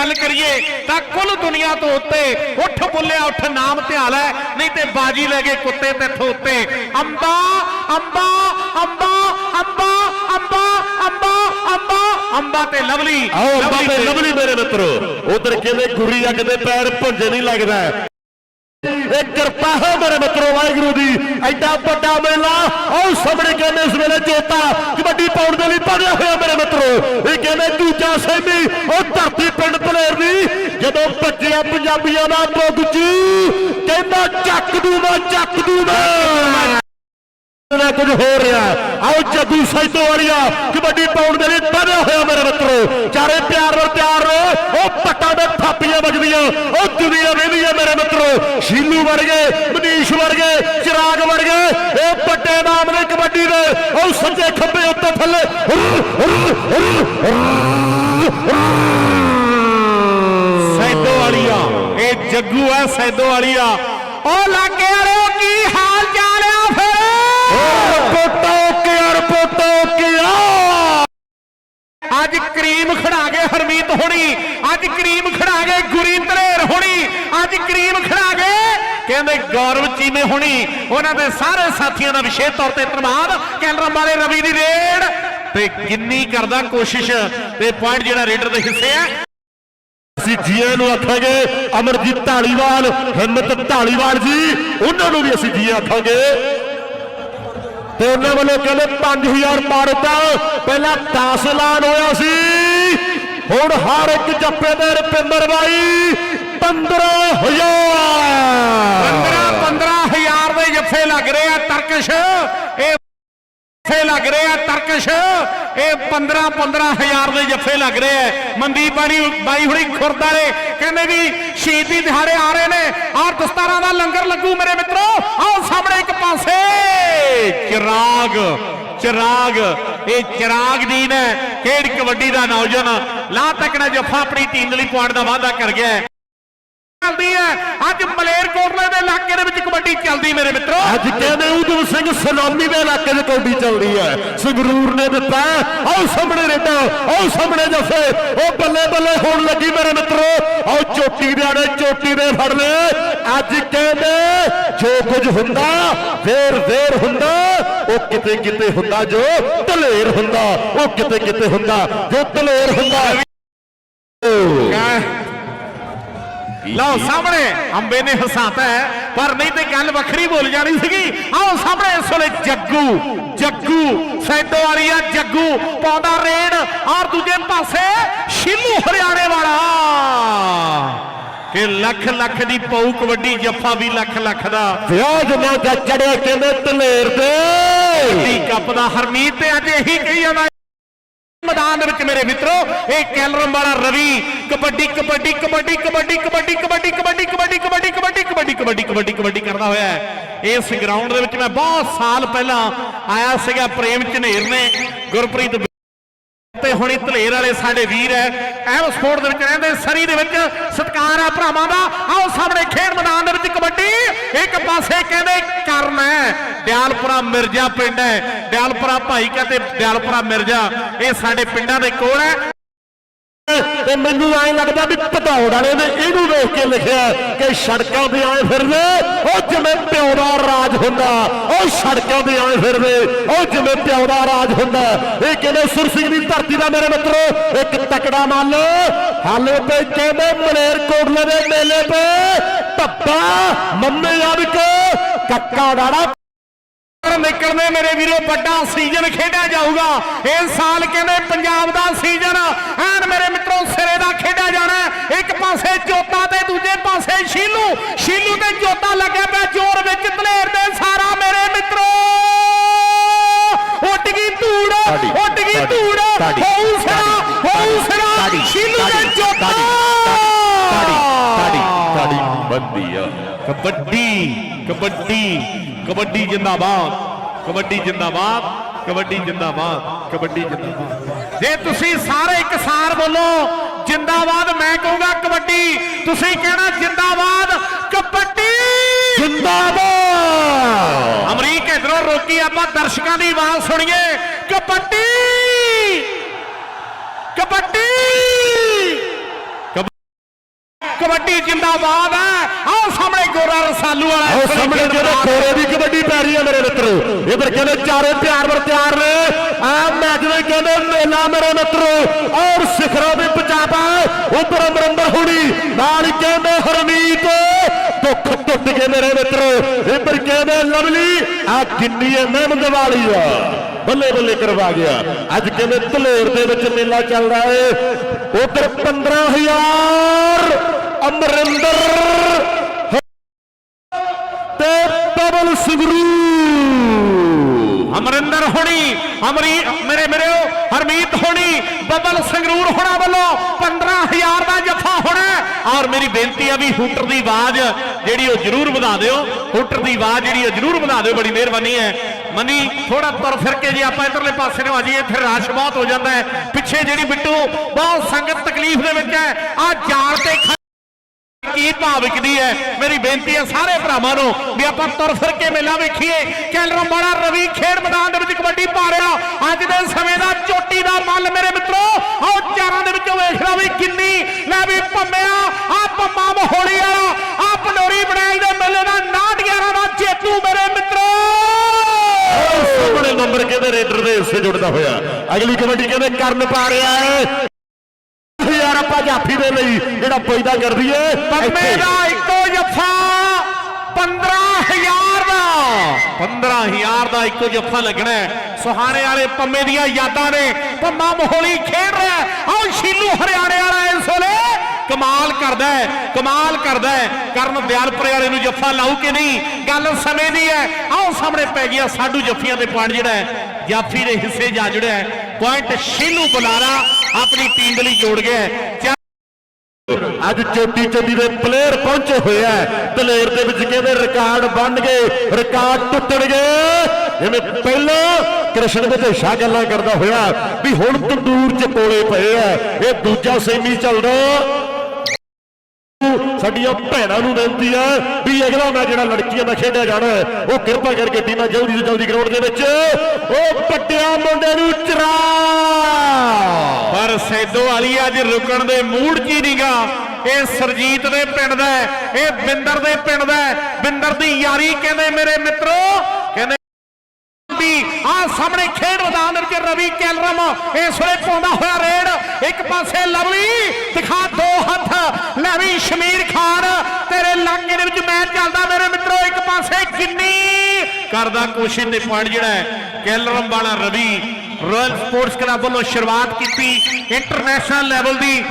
ਗੱਲ ਕਰੀਏ ਤਾਂ ਕੁੱਲ ਦੁਨੀਆ ਤੋਂ ਉੱਤੇ ਉੱਠ ਬੁੱਲਿਆ ਉੱਠ ਨਾਮ ਧਿਆਲ ਹੈ ਨਹੀਂ ਤੇ ਬਾਜੀ ਲੈ ਗਏ ਕੁੱਤੇ ਤੇਥੋਂ ਉੱਤੇ ਅੰਬਾ ਅੰਬਾ ਅੰਬਾ ਅੰਬਾ ਅੰਬਾ ਅੰਬਾ ਅੰਬਾ ਅੰਬਾ ਤੇ ਲਵਲੀ। ਆਓ ਲਵਲੀ ਬਾਬੇ ਤੇ- ਲਵਲੀ ਮੇਰੇ ਮਿੱਤਰੋ। ਉਧਰ ਕਹਿੰਦੇ ਗੁਰੀ ਅੱਗ ਦੇ ਪੈਰ ਭੁੰਜੇ ਨਹੀਂ ਲੱਗਦਾ। ਇਹ ਕਿਰਪਾ ਹੈ ਮੇਰੇ ਮਿੱਤਰੋ ਵਾਹਿਗੁਰੂ ਦੀ। ਐਡਾ ਵੱਡਾ ਮੇਲਾ ਆਓ ਸਾਹਮਣੇ ਕਹਿੰਦੇ ਇਸ ਵੇਲੇ ਜੋਤਾ ਕਬੱਡੀ ਪਾਉਣ ਦੇ ਲਈ ਪੜਿਆ ਹੋਇਆ ਮੇਰੇ ਮਿੱਤਰੋ। ਇਹ ਕਹਿੰਦੇ ਦੂਜਾ ਸੈਮੀ ਉਹ ਧਰਤੀ ਪਿੰਡ ਭਲੇਰ ਦੀ ਜਦੋਂ ਭੱਜਿਆ ਪੰਜਾਬੀਆਂ ਦਾ ਬੁੱਗਚੂ ਕਹਿੰਦਾ ਚੱਕ ਦੂ ਚੱਕ ਦੂ ਨਾ ਕੁਝ ਹੋ ਰਿਹਾ ਆਓ ਜੱਗੂ ਸੈਦੋ ਵਾਲੀਆ, ਕਬੱਡੀ ਪਾਉਣ ਦੇ ਲਈ ਵਧਿਆ ਹੋਇਆ ਮੇਰੇ ਮਿੱਤਰੋ। ਚਾਰੇ ਪਿਆਰ ਨਾਲ ਪਿਆਰ ਉਹ ਪੱਟਾਂ ਦੇ ਥਾਪੀਆਂ ਵੱਜਦੀਆਂ। ਉਹ ਦੁਨੀਆ ਵੇਂਦੀ ਹੈ ਮੇਰੇ ਮਿੱਤਰੋ। ਸ਼ੀਲੂ ਵਰਗੇ ਮਨੀਸ਼ ਵਰਗੇ ਚਿਰਾਗ ਵਰਗੇ ਇਹ ਵੱਡੇ ਨਾਮ ਨੇ ਕਬੱਡੀ ਦੇ। ਉਹ ਸੱਜੇ ਖੱਬੇ ਉੱਤੇ ਥੱਲੇ ਜੱਗੂ ਹੈ ਸੈਦੋ ਵਾਲੀਆ। ਉਹ ਲਾਗੇ ਵਾਲਿਓ ਕੀ ਹਾਲ ਚਾਲ ਆ ਫਿਰ? ਰਿਪੋਟੋ ਕੇ ਰਿਪੋਟੋ ਕੇ ਆ ਅੱਜ ਕਰੀਮ ਖੜਾ ਗਏ ਹਰਮੀਤ ਹੋਣੀ ਅੱਜ ਕਰੀਮ ਖੜਾ ਗਏ ਗੁਰੀ ਧਰੇਰ ਹੋਣੀ ਅੱਜ ਕਰੀਮ ਖੜਾ ਗਏ ਕਹਿੰਦੇ ਗੌਰਵ ਚੀਮੇ ਹੋਣੀ। ਉਹਨਾਂ ਦੇ ਸਾਰੇ ਸਾਥੀਆਂ ਦਾ ਵਿਸ਼ੇਸ਼ ਤੌਰ ਤੇ ਧੰਨਵਾਦ। ਕੈਲਰਮ ਵਾਲੇ ਰਵੀ ਦੀ ਰੇਡ। ਤੇ ਕਿੰਨੀ ਕਰਦਾ ਕੋਸ਼ਿਸ਼ ਤੇ ਪੁਆਇੰਟ ਜਿਹੜਾ ਰੇਡਰ ਦੇ ਹਿੱਸੇ ਆ। ਅਸੀਂ ਜੀਆਂ ਨੂੰ ਆਖਾਂਗੇ ਅਮਰਜੀਤ ਢਾਲੀਵਾਲ ਹਿੰਮਤ ਢਾਲੀਵਾਲ ਜੀ, ਉਹਨਾਂ ਨੂੰ ਵੀ ਅਸੀਂ ਜੀ ਆਖਾਂਗੇ। ਤੇ ਉਹਨਾਂ ਵੱਲੋਂ ਕਹਿੰਦੇ 5000 ਪਾਰਤਾ ਪਹਿਲਾਂ 10 ਐਲਾਨ ਹੋਇਆ ਸੀ। ਹੁਣ ਹਰ ਇੱਕ ਜੱਫੇ ਦੇ ਰੁਪਿੰਦਰ ਬਾਈ 15000 15 15000 ਦੇ ਜੱਫੇ ਲੱਗ ਰਹੇ ਆ ਤਰਕਸ਼। ਇਹ ਜੱਫੇ ਲੱਗ ਰਹੇ ਆ, ਤਰਕਸ਼। ਇਹ 15 15000 ਦੇ ਜੱਫੇ ਲੱਗ ਰਹੇ ਆ। ਮਨਦੀਪ ਬਾਣੀ ਬਾਈ ਹੁਣੀ ਖੁਰਦ ਵਾਲੇ ਕਹਿੰਦੇ ਵੀ ਸ਼ਹੀਦੀ ਦਿਹਾੜੇ ਆ ਰਹੇ ਨੇ। ਆਹ ਦਸਤਾਰਾਂ ਦਾ ਲੰਗਰ ਲੱਗੂ ਮੇਰੇ ਮਿੱਤਰੋ। ਆਓ ਸਾਹਮਣੇ ਇੱਕ ਪਾਸੇ। ਚਿਰਾਗ ਚਿਰਾਗ। ਇਹ ਚਿਰਾਗ ਦੀਨ ਹੈ। ਖੇਡ ਕਬੱਡੀ ਦਾ ਨੌਜਵਾਨ। ਲਾ ਤੱਕ ਜੱਫਾ ਆਪਣੀ ਟੀਮ ਲਈ ਪੁਆਇੰਟ ਦਾ ਵਾਅਦਾ ਕਰ ਗਿਆ ਚੱਲਦੀ ਹੈ। ਅੱਜ ਮਲੇਰਕੋਟਲੇ ਦੇ ਇਲਾਕੇ ਦੇ ਵਿੱਚ ਕਬੱਡੀ ਚੱਲਦੀ ਮੇਰੇ ਮਿੱਤਰੋ। ਅੱਜ ਕਹਿੰਦੇ ਉਦਮ ਸਿੰਘ ਸਲਾਮੀ ਦੇ ਇਲਾਕੇ 'ਚ ਕੌਡੀ ਚੱਲਦੀ ਹੈ। ਸੰਗਰੂਰ ਨੇ ਦਿੱਤਾ ਆਓ ਸਾਹਮਣੇ ਰੇਡਾ, ਆਓ ਸਾਹਮਣੇ ਜੱਫੇ। ਉਹ ਬੱਲੇ ਬੱਲੇ ਹੋਣ ਲੱਗੀ ਮੇਰੇ ਮਿੱਤਰੋ। ਆਓ ਚੋਟੀ ਦੇ ਆੜੇ, ਚੋਟੀ ਦੇ ਫੜ ਲੈ। ਅੱਜ ਕਹਿੰਦੇ ਜੋ ਕੁਝ ਹੁੰਦਾ, ਵੇਰ ਵੇਰ ਹੁੰਦਾ, ਉਹ ਕਿਤੇ ਕਿਤੇ ਹੁੰਦਾ ਜੋ ਦਲੇਰ ਹੁੰਦਾ, ਉਹ ਕਿਤੇ ਕਿਤੇ ਹੁੰਦਾ ਜੋ ਦਲੇਰ ਹੁੰਦਾ। ਲਓ ਸਾਹਮਣੇ ਅੰਬੇ ਨੇ ਹਸਾਤਾ ਹੈ ਪਰ ਨਹੀਂ ਤੇ ਗੱਲ ਵੱਖਰੀ ਬੋਲ ਜਾਣੀ ਸੀਗੀ। ਆਓ ਸਾਹਮਣੇ ਇਸ ਵੇਲੇ ਜੱਗੂ ਜੱਗੂ ਸੈਦੋ ਵਾਲੀਆ ਜੱਗੂ ਪਾਉਂਦਾ ਰੇਡ ਔਰ ਦੂਜੇ ਪਾਸੇ ਸ਼ਿਲੂ ਹਰਿਆਣੇ ਵਾਲਾ। ਕਿ ਲੱਖ ਲੱਖ ਦੀ ਪਊ ਕਬੱਡੀ ਜੱਫਾ ਵੀ ਲੱਖ ਲੱਖ ਦਾ। ਵਿਆਹ ਜਨਾ ਦਾ ਚੜਿਆ ਕਹਿੰਦੇ ਦਲੇਰ ਦੇ। ਕੱਪ ਦਾ ਹਰਮੀਤ ਤੇ ਅੱਜ ਇਹੀ ਕਹੀ ਜਾਂਦਾ ਮੈਦਾਨ ਦੇ ਵਿੱਚ ਮੇਰੇ ਮਿੱਤਰੋ ਇਹ ਕੈਲਰਮ ਵਾਲਾ ਰਵੀ ਕਬੱਡੀ ਕਬੱਡੀ ਕਬੱਡੀ ਕਬੱਡੀ ਕਬੱਡੀ ਕਬੱਡੀ ਕਬੱਡੀ ਕਬੱਡੀ ਕਬੱਡੀ ਕਬੱਡੀ ਕਬੱਡੀ ਕਬੱਡੀ ਕਬੱਡੀ ਕਬੱਡੀ ਕਰਦਾ ਹੋਇਆ ਹੈ ਇਸ ਗਰਾਊਂਡ ਦੇ ਵਿੱਚ ਮੈਂ ਬਹੁਤ ਸਾਲ ਪਹਿਲਾਂ ਆਇਆ ਸੀਗਾ ਪ੍ਰੇਮ ਝਨੇਰ ਨੇ ਗੁਰਪ੍ਰੀਤ ਹੁਣੀ ਧਲੇਰ ਵਾਲੇ ਸਾਡੇ ਵੀਰ ਹੈ ਐਮ ਸਪੋਰਟ ਦੇ ਵਿੱਚ ਰਹਿੰਦੇ ਸਰੀ ਦੇ ਵਿੱਚ ਸਤਕਾਰ ਆ ਭਰਾਵਾਂ ਦਾ। ਆਓ ਸਾਹਮਣੇ ਖੇਡ ਮੈਦਾਨ ਦੇ ਵਿੱਚ ਕਬੱਡੀ। ਇੱਕ ਪਾਸੇ ਕਹਿੰਦੇ ਕਰਨ ਹੈ ਦਿਆਲਪੁਰਾ ਮਿਰਜ਼ਾ ਪਿੰਡ ਹੈ ਦਿਆਲਪੁਰਾ ਭਾਈ ਕਹਿੰਦੇ ਦਿਆਲਪੁਰਾ ਮਿਰਜ਼ਾ। ਇਹ ਸਾਡੇ ਪਿੰਡਾਂ ਦੇ ਕੋਲ ਹੈ ਤੇ ਮੈਨੂੰ ਐਂ ਲੱਗਦਾ ਵੀ ਭਦੌੜ ਵਾਲੇ ਨੇ ਇਹਨੂੰ ਵੇਖ ਕੇ ਲਿਖਿਆ ਕਿ ਸੜਕਾਂ ਤੇ ਆਏ ਫਿਰਦੇ, ਉਹ ਜਿਵੇਂ ਪਿਓ ਦਾ ਰਾਜ ਹੁੰਦਾ, ਉਹ ਸੜਕਾਂ ਤੇ ਆਏ ਫਿਰਦੇ, ਉਹ ਜਿਵੇਂ ਪਿਓ ਦਾ ਰਾਜ ਹੁੰਦਾ। ਇਹ ਕਹਿੰਦੇ, ਸੁਰ ਸਿੰਘ ਦੀ ਧਰਤੀ ਦਾ ਮੇਰੇ ਮਿੱਤਰੋ, ਇੱਕ ਤਕੜਾ ਮੱਲ, ਹਾਲੇ ਤੇ ਕਹਿੰਦੇ ਮਲੇਰ ਕੋਟਲੇ ਦੇ ਮੇਲੇ ਤੇ ਧੱਪਾ ਮੰਮੇ ਯਾਦਕ ਕੱਕਾ ਡਾੜਾ ਨਿਕਲਦੇ ਮੇਰੇ ਵੀਰੋ ਵੱਡਾ ਸੀਜ਼ਨ ਖੇਡਿਆ ਜਾਊਗਾ। ਇਸ ਸਾਲ ਕਹਿੰਦੇ ਪੰਜਾਬ ਦਾ ਸੀਜ਼ਨ ਐਨ ਮੇਰੇ ਮਿੱਤਰੋ ਸਿਰੇ ਦਾ ਖੇਡਿਆ ਜਾਣਾ। ਇੱਕ ਪਾਸੇ ਜੋਤਾ ਤੇ ਦੂਜੇ ਪਾਸੇ ਸ਼ੀਲੂ। ਸ਼ੀਲੂ ਤੇ ਜੋਤਾ ਲੱਗਿਆ ਪਿਆ ਜ਼ੋਰ ਵਿੱਚ ਧਲੇਰ ਦੇ ਸਾਰਾ ਮੇਰੇ ਮਿੱਤਰੋ। ਉੱਡ ਗਈ ਧੂੜ ਉੱਡ ਗਈ ਧੂੜ। ਹੋਊ ਸਿਰਾ ਹੋਊ ਸਿਰਾ ਸ਼ੀਲੂ ਤੇ ਜੋਤਾ। ਤਾੜੀ, ਤਾੜੀ ਤਾੜੀ ਬੰਦੀ ਆ। ਕਬੱਡੀ ਕਬੱਡੀ ਕਬੱਡੀ ਜਿੰਦਾਬਾਦ ਕਬੱਡੀ ਜਿੰਦਾਬਾਦ ਕਬੱਡੀ ਜਿੰਦਾਬਾਦ ਕਬੱਡੀ ਜਿੰਦਾਬਾਦ। ਜੇ ਤੁਸੀਂ ਸਾਰੇ ਇਕਸਾਰ ਬੋਲੋ ਜਿੰਦਾਬਾਦ ਮੈਂ ਕਹੂੰਗਾ ਕਬੱਡੀ। ਤੁਸੀਂ ਕਹਿਣਾ ਜਿੰਦਾਬਾਦ ਕਬੱਡੀ! ਜਿੰਦਾਬਾਦ! ਅਮਰੀਕ ਇਧਰੋਂ ਰੋਕੀ ਆਪਾਂ ਦਰਸ਼ਕਾਂ ਦੀ ਆਵਾਜ਼ ਸੁਣੀਏ। ਕਬੱਡੀ! ਕਬੱਡੀ! ਕਬੱਡੀ ਜਿੰਦਾਬਾਦ ਹੈ। ਆਹ ਸਾਹਮਣੇ ਗੋਰਾ ਰਸਾਲੂ ਵਾਲਾ ਉਹ ਸਾਹਮਣੇ ਜਿਹੜੇ ਖੋਰੇ ਦੀ ਕਬੱਡੀ ਪੈ ਰਹੀ ਹੈ ਮੇਰੇ ਮਿੱਤਰੋ। ਇਧਰ ਕਹਿੰਦੇ ਚਾਰੇ ਪਿਆਰ ਵਰ ਤਿਆਰ ਨੇ। ਆ ਮੈਚ ਦੇ ਕਹਿੰਦੇ ਮੇਲਾ ਮੇਰੇ ਮਿੱਤਰੋ। ਔਰ ਸਿਖਰਾਂ ਦੇ ਪਚਾਪਾ ਉਧਰ ਅਮਰਿੰਦਰ ਹੁਣੀ। ਨਾਲ ਕਹਿੰਦੇ ਹਰਮੀਤ। ਦੁੱਖ ਟੁੱਟ ਗਏ ਮੇਰੇ ਮਿੱਤਰੋ। ਇਧਰ ਕਹਿੰਦੇ ਲਵਲੀ। ਆ ਕਿੰਨੀ ਹੈ ਮਹਿਮਦ ਵਾਲੀ ਆ। ਬੱਲੇ ਬੱਲੇ ਕਰਵਾ ਗਿਆ। ਅੱਜ ਕਹਿੰਦੇ ਧਲੇਰ ਦੇ ਵਿੱਚ ਮੇਲਾ ਚੱਲਦਾ ਹੈ ਉਧਰ 15000 ਅਮਰਿੰਦਰ ਤੇ ਪਵਨ ਸੰਗਰੂ ਅਮਰਿੰਦਰ ਹੋਣੀ, ਅਮਰੀ, ਮੇਰੇ ਮੇਰੇ ਹਰਮੀਤ ਹੋਣੀ, ਬੱਬਲ ਸੰਗਰੂਰ ਹੋਣਾ ਵੱਲੋਂ 15000 ਦਾ ਜੱਫਾ ਹੋਣਾ ਔਰ ਮੇਰੀ ਬੇਨਤੀ ਆ ਵੀ ਹੂਟਰ ਦੀ ਆਵਾਜ਼ ਜਿਹੜੀ ਉਹ ਜ਼ਰੂਰ ਵਧਾ ਦਿਓ। ਹੂਟਰ ਦੀ ਆਵਾਜ਼ ਜਿਹੜੀ ਉਹ ਜ਼ਰੂਰ ਵਧਾ ਦਿਓ, ਬੜੀ ਮਿਹਰਬਾਨੀ ਹੈ। ਮਨੀ ਥੋੜਾ ਤੁਰ ਫਿਰ ਕੇ ਜੇ ਆਪਾਂ ਇਧਰਲੇ ਪਾਸੇ ਨੂੰ ਆ ਜਾਈਏ, ਫਿਰ ਰਸ਼ ਬਹੁਤ ਹੋ ਜਾਂਦਾ ਹੈ। ਪਿੱਛੇ ਜਿਹੜੀ ਬਿੱਟੂ, ਬਹੁਤ ਸੰਗਤ ਤਕਲੀਫ ਦੇ ਵਿੱਚ ਹੈ। ਆ ਜਾਲ ਤੇ ਕੀ ਭਾਵ ਵਿਕਦੀ ਹੈ? ਮੇਰੀ ਬੇਨਤੀ ਹੈ ਸਾਰੇ ਭਰਾਵਾਂ ਨੂੰ ਵੀ ਆਪਾਂ ਤੁਰ ਫਿਰ ਕੇ ਮੇਲਾ ਵੇਖੀਏ। ਕੈਲਰਮ ਵਾਲਾ ਰਵੀ ਖੇਡ ਮੈਦਾਨ ਦੇ ਵਿੱਚ ਕਬੱਡੀ ਪਾ ਰਿਹਾ। ਅੱਜ ਦੇ ਸਮੇਂ ਦਾ ਚੋਟੀ ਦਾ ਮੱਲ ਮੇਰੇ ਮਿੱਤਰੋ। ਆਹ ਚਾਰਾਂ ਦੇ ਵਿੱਚੋਂ ਵੇਖ ਲਓ ਵੀ ਕਿੰਨੀ ਲੈ ਵੀ ਭੰਮਿਆ ਆ ਪੰਮਾ ਮਹੋਲੀ ਵਾਲਾ ਆ ਪੰਡੋਰੀ ਬਣਾਈ ਦੇ ਮੇਲੇ ਦਾ 911 ਦਾ ਜੇਤੂ ਮੇਰੇ ਮਿੱਤਰੋ। ਸਾਹਮਣੇ ਨੰਬਰ ਕਹਿੰਦੇ ਰੇਡਰ ਦੇ ਹਿੱਸੇ ਜੁੜਦਾ ਹੋਇਆ? ਅਗਲੀ ਕਬੱਡੀ ਕਹਿੰਦੇ ਕਰਨ ਪਾ ਰਿਹਾ ਹੈ? ਦੇ ਲਈ ਜਿਹੜਾ ਪੈਦਾ ਕਰਦੀ ਏ ਪੰਮੇ ਦਾ ਇੱਕੋ ਜੱਫਾ 15000 ਦਾ। 15000 ਦਾ ਇੱਕੋ ਜੱਫਾ ਲੱਗਣਾ ਹੈ। ਸੁਹਾਣੇ ਵਾਲੇ ਪੰਮੇ ਦੀਆਂ ਯਾਦਾਂ ਨੇ। ਪੰਮਾ ਮੋਹਲੀ ਖੇਡ ਰਿਹਾ ਆਹ ਸ਼ੀਲੂ ਹਰਿਆਣੇ ਵਾਲਾ ਇਸ ਵੇਲੇ ਕਮਾਲ ਕਰਦਾ ਹੈ। ਕਮਾਲ ਕਰਦਾ ਹੈ। ਕਰਨ ਦਿਆਲਪੁਰੇ ਵਾਲੇ ਨੂੰ ਜੱਫਾ ਲਾਊ ਕਿ ਨਹੀਂ? ਗੱਲ ਸਮੇਂ ਦੀ ਹੈ। ਆਹ ਸਾਹਮਣੇ ਪੈ ਗਿਆ ਸਾਡੂ ਜੱਫੀਆਂ ਦੇ ਪੁਆਇੰਟ ਜਿਹੜਾ ਹੈ। ਜਾਫੀ ਦੇ ਹਿੱਸੇ ਜਾ ਜੁੜਿਆ ਪੁਆਇੰਟ ਸ਼ੀਲੂ ਬੁਲਾਰਾ ਆਪਣੀ ਟੀਮ ਦੇ ਲਈ ਜੋੜ ਗਿਆ ਅੱਜ ਚੋਟੀ ਚੋਟੀ ਦੇ ਪਲੇਅਰ ਪਹੁੰਚੇ ਹੋਏ ਆ। ਦਲੇਰ ਦੇ ਵਿੱਚ ਕਹਿੰਦੇ ਰਿਕਾਰਡ ਬਣ ਗਏ? ਰਿਕਾਰਡ ਟੁੱਟਣਗੇ? ਜਿਵੇਂ ਪਹਿਲਾਂ ਕ੍ਰਿਸ਼ਨ ਵਿਦੇਸ਼ਾ ਗੱਲਾਂ ਕਰਦਾ ਹੋਇਆ ਵੀ ਹੁਣ ਤੰਦੂਰ ਚ ਕੋਲੇ ਪਏ ਆ। ਇਹ ਦੂਜਾ ਸੈਮੀ ਚੱਲਦਾ ਸਾਡੀਆਂ ਭੈਣਾਂ ਨੂੰ ਬੇਨਤੀ ਹੈ ਵੀ ਅਗਲਾ ਮੈਂ ਜਿਹੜਾ ਲੜਕੀਆਂ ਦਾ ਖੇਡਿਆ ਜਾਣਾ ਉਹ ਕਿਰਪਾ ਕਰਕੇ ਟੀਮਾਂ ਜਲਦੀ ਤੋਂ ਜਲਦੀ ਗਰਾਊਂਡ ਦੇ ਵਿੱਚ, ਉਹ ਪੱਟਿਆ ਮੁੰਡੇ ਨੂੰ ਚਰਾ। ਪਰ ਸੈਦੋ ਵਾਲੀ ਅੱਜ ਰੁਕਣ ਦੇ ਮੂਡ 'ਚ ਹੀ ਨਹੀਂਗਾ ਇਹ ਸਰਜੀਤ ਦੇ ਪਿੰਡ ਦਾ ਇਹ ਬਿੰਦਰ ਦੇ ਪਿੰਡ ਦਾ ਬਿੰਦਰ ਦੀ ਯਾਰੀ ਕਹਿੰਦੇ ਮੇਰੇ ਮਿੱਤਰੋ, ਕਹਿੰਦੇ ਵੀ ਆ ਸਾਹਮਣੇ ਖੇਡ ਮੈਦਾਨ ਦੇ ਵਿੱਚ ਰਵੀ ਕੈਲਰਮ ਇਸ ਵੇਲੇ ਪਾਉਂਦਾ ਹੋਇਆ ਰੇਡ। ਇੱਕ ਪਾਸੇ ਲਵਲੀ, ਦਿਖਾ ਦੋ ਹੱਥ, ਲੈ ਵੀ ਸ਼ਮੀਰ ਖਾਨ, ਤੇਰੇ ਇਲਾਕੇ ਦੇ ਵਿੱਚ ਮੈਚ ਚੱਲਦਾ ਮੇਰੇ ਮਿੱਤਰੋ, ਇੱਕ ਪਾਸੇ ਕਿੰਨੀ ਕਰਦਾ ਕੋਸ਼ਿਸ਼ ਤੇ ਪੁਆਇੰਟ ਜਿਹੜਾ ਹੈ, ਕੈਲਰਮ ਵਾਲਾ ਰਵੀ ਰਾਇਲ ਸਪੋਰਟਸ ਕਲੱਬ ਵੱਲੋਂ ਸ਼ੁਰੂਆਤ ਕੀਤੀ ਇੰਟਰਨੈਸ਼ਨਲ ਲੈਵਲ ਦੀ।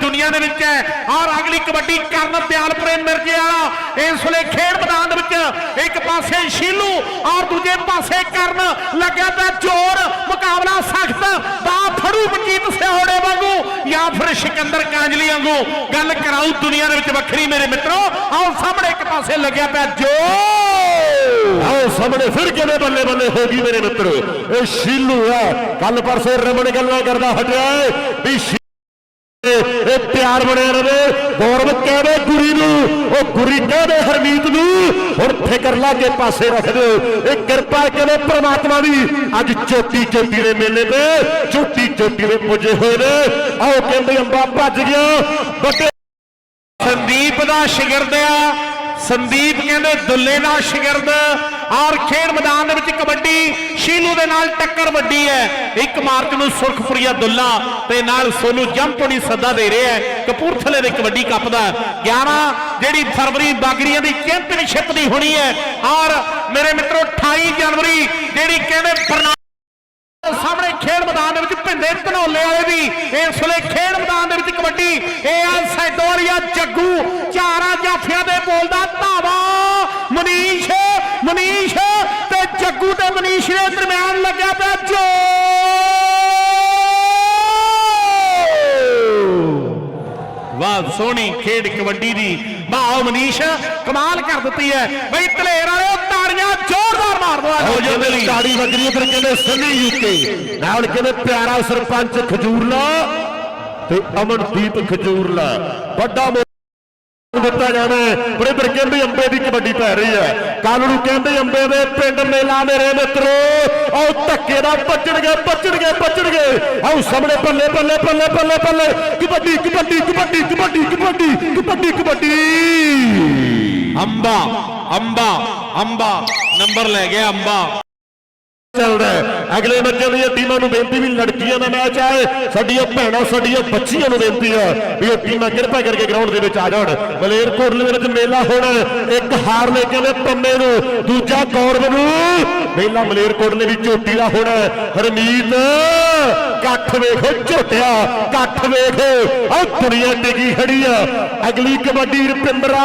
ਦੁਨੀਆ ਦੇ ਵਿੱਚ ਹੈ ਔਰ ਅਗਲੀ ਕਬੱਡੀ ਕਰਨ ਦਿਆਲਪੁਰੇ ਮਿਰਜੇ ਵਾਲਾ ਇਸ ਵੇਲੇ ਖੇਡ ਮੈਦਾਨ ਦੇ ਵਿੱਚ ਇੱਕ ਪਾਸੇ ਸ਼ੀਲੂ ਔਰ ਦੂਜੇ ਪਾਸੇ ਕਰਨ ਲੱਗਿਆ ਤਾਂ ਜ਼ੋਰ ਮੁਕਾਬਲਾ ਸਖਤ ਬਾ ਫੜੂ ਮਜੀਤ ਸਿਹੋੜੇ ਵਾਂਗੂ ਜਾਂ ਫਿਰ ਸਿਕੰਦਰ ਕਾਂਜਲੀ ਵਾਂਗੂ ਗੱਲ ਕਰਾਉ ਦੁਨੀਆ ਦੇ ਵਿੱਚ ਵੱਖਰੀ ਮੇਰੇ ਮਿੱਤਰੋ ਆਓ ਸਾਹਮਣੇ ਇੱਕ ਪਾਸੇ ਲੱਗਿਆ ਪਿਆ ਜ਼ੋਰ ਆਓ ਸਾਹਮਣੇ ਫਿਰ ਕਿਵੇਂ ਬੱਲੇ ਬੱਲੇ ਹੋ ਗਈ ਮੇਰੇ ਮਿੱਤਰੋ ਇਹ ਸ਼ੀਲੂ ਹੈ ਕੱਲ ਪਰਸੋਂ ਰਮਣ ਗੱਲਾਂ ਕਰਦਾ ਹਟਿਆ ਏ ਵੀ ਸ਼ੀ- ਇਹ ਪਿਆਰ ਬਣਿਆ ਰਵੇ ਗੌਰਵ ਕਹਵੇ ਗੁਰੀ ਨੂੰ, ਉਹ ਗੁਰੀ ਕਹਵੇ ਹਰਮੀਤ ਨੂੰ। ਹੁਣ ਫਿਕਰ ਲਾਗੇ ਪਾਸੇ ਰੱਖ ਦਿਓ। ਇਹ ਕਿਰਪਾ ਕਰੇ ਪ੍ਰਮਾਤਮਾ ਦੀ। ਅੱਜ ਚੋਟੀ ਚੋਟੀ ਦੇ ਮੇਲੇ ਤੇ ਚੋਟੀ ਚੋਟੀ ਦੇ ਪੁੱਜੇ ਹੋਏ ਨੇ। ਆਓ ਕਹਿੰਦੇ ਅੰਬਾ ਭੱਜ ਗਿਆ। ਵੱਡੇ ਸੰਦੀਪ ਦਾ ਸ਼ਾਗਿਰਦ ਆ ਸੰਦੀਪ ਕਹਿੰਦੇ ਦੁੱਲੇ ਦਾ ਸ਼ਾਗਿਰਦ ਔਰ ਖੇਡ ਮੈਦਾਨ ਦੇ ਵਿੱਚ ਕਬੱਡੀ, ਸ਼ੀਲੂ ਦੇ ਨਾਲ ਟੱਕਰ ਵੱਡੀ ਹੈ। 1 ਮਾਰਚ ਨੂੰ ਸੁਰਖਪੁਰੀਆ ਦੁੱਲਾ ਤੇ ਨਾਲ ਸੋਨੂ ਜੰਪੋਣੀ ਸੱਦਾ ਦੇ ਰਿਹਾ ਹੈ। ਕਪੂਰਥਲੇ ਦੇ ਕਬੱਡੀ ਕੱਪ ਦਾ 11 ਜਿਹੜੀ ਫਰਵਰੀ ਬਾਗੜੀਆਂ ਦੀ ਚੈਂਪੀਅਨਸ਼ਿਪ ਦੀ ਹੋਣੀ ਹੈ। ਔਰ ਮੇਰੇ ਮਿੱਤਰੋ 28 ਜਨਵਰੀ, ਜਿਹੜੀ ਕਹਿੰਦੇ ਬਰਨਾ ਸਾਹਮਣੇ ਖੇਡ ਮੈਦਾਨ ਦੇ ਵਿੱਚ ਭਿੰਦੇ ਧਨੌਲੇ ਵਾਲੇ ਦੀ, ਇਸ ਵੇਲੇ ਖੇਡ ਮੈਦਾਨ ਦੇ ਵਿੱਚ ਕਬੱਡੀ ਇਹ ਆ ਸੈਦੋਰੀਆ ਜੱਗੂ ਚਾਰਾਂ ਜਾਫੀਆਂ ਦੇ ਬੋਲਦਾ ਧਾਵਾ ਮਨੀਸ਼ ਮਨੀਸ਼ ਤੇ ਜੱਗੂ ਤੇ ਮਨੀਸ਼ ਦੇ ਦਰਮਿਆਨ ਲੱਗਿਆ ਪਿਆ ਜੋ। ਵਾਹ, ਸੋਹਣੀ ਖੇਡ ਕਬੱਡੀ ਦੀ। ਵਾਹ ਮਨੀਸ਼ ਕਮਾਲ ਕਰ ਦਿੱਤੀ ਹੈ। ਬਈ, ਧਲੇਰ ਵਾਲਿਓ, ਤਾੜੀਆਂ ਜ਼ੋਰਦਾਰ ਮਾਰ ਦੋ ਆਓ ਅੱਜ ਜਿੰਦੇ ਤਾੜੀ ਵੱਜਰੀ ਫਿਰ ਕਹਿੰਦੇ ਸਨੀ ਯੂਕੇ। ਨਾਲ ਕਹਿੰਦੇ ਪਿਆਰਾ ਸਰਪੰਚ ਖਜੂਰਲਾ ਤੇ ਅਮਨਦੀਪ ਖਜੂਰਲਾ। ਵੱਡਾ ਮੋ- ਦਿੱਤਾ ਜਾਣਾ ਪਰ ਇਧਰ ਕਹਿੰਦੇ ਅੰਬੇ ਦੀ ਕਬੱਡੀ ਪੈ ਰਹੀ ਹੈ। ਕੱਲ ਨੂੰ ਕਹਿੰਦੇ ਅੰਬੇ ਦੇ ਪਿੰਡ ਮੇਲਾ ਮੇਰੇ ਮਿੱਤਰੋ। ਆਓ ਧੱਕੇ ਨਾਲ ਬੱਚਣਗੇ ਬੱਚਣਗੇ ਬੱਚਣਗੇ ਆਓ ਸਾਹਮਣੇ ਪੱਲੇ ਪੱਲੇ ਪੱਲੇ ਪੱਲੇ ਪੱਲੇ। ਕਬੱਡੀ ਕਬੱਡੀ ਕਬੱਡੀ ਕਬੱਡੀ ਕਬੱਡੀ ਕਬੱਡੀ ਕਬੱਡੀ। ਅੰਬਾ ਅੰਬਾ ਅੰਬਾ। ਨੰਬਰ ਲੈ ਗਿਆ ਅੰਬਾ। ਚੱਲਦਾ ਅਗਲੇ ਮੈਚਾਂ ਦੀਆਂ ਟੀਮਾਂ ਨੂੰ ਬੇਨਤੀ ਵੀ ਲੜਕੀਆਂ ਦਾ ਮੈਚ ਆਏ ਸਾਡੀਆਂ ਭੈਣਾਂ, ਸਾਡੀਆਂ ਬੱਚੀਆਂ ਨੂੰ ਬੇਨਤੀ ਆ ਵੀ ਉਹ ਟੀਮਾਂ ਕਿਰਪਾ ਕਰਕੇ ਗਰਾਊਂਡ ਦੇ ਵਿੱਚ ਆ ਜਾਣ। ਮਲੇਰਕੋਟਲੇ ਦੇ ਵਿੱਚ ਮੇਲਾ ਹੋਣਾ ਇੱਕ ਹਾਰ ਲੈ ਕੇ ਆਵੇ ਪੰਮੇ ਨੂੰ। ਦੂਜਾ ਗੌਰਵ ਨੂੰ। ਮੇਲਾ ਮਲੇਰਕੋਟਲੇ ਦੀ ਝੋਟੀ ਦਾ ਹੋਣਾ ਹਰਮੀਤ ਕੱਖ ਵੇਖੋ ਝੋਟਿਆ ਕੱਖ ਵੇਖੋ। ਆ ਦੁਨੀਆ ਡਿੱਗੀ ਖੜੀ ਆ। ਅਗਲੀ ਕਬੱਡੀ ਰੁਪਿੰਦਰਾ।